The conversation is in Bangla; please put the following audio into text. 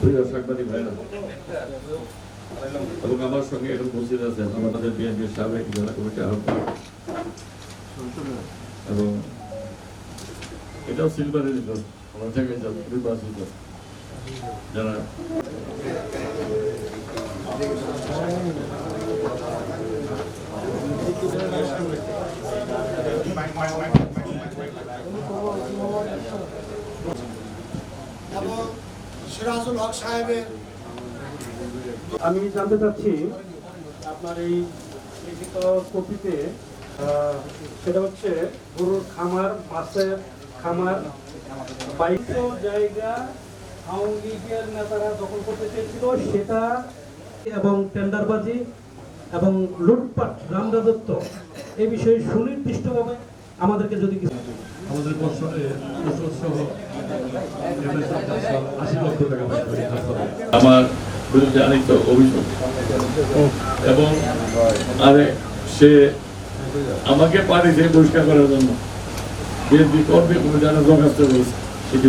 প্রিয় সাংবাদিক ভাইরা এবং আমার সঙ্গে এখন উপস্থিত আছেন আমাদের বিএনপির সাবেক জেলা কমিটি আহ্বায়ক। এবং এটাও সিলভারের ভিতর আমার থেকে নির্বাচিত যারা এবং সিরাজুল হক সাহেবের আমি জানতে চাচ্ছি, আপনার এই লিখিত কপিতে সেটা হচ্ছে গরুর খামার মাছের খামার বাইশ জায়গা আওয়ামী নেতারা দখল করতে চেয়েছিল, সেটা এবং টেন্ডারবাজি এবং লুটপাট রামরাজত্ব এই বিষয়ে সুনির্দিষ্টভাবে আমাদেরকে যদি আমাদের আমার বিরুদ্ধে আনিত অভিযোগ। এবং আরে সে আমাকে পারে যে পরিষ্কার করার জন্য বিএনপি কর্মী কোনো জানা দরখাস্ত রয়েছে সেটি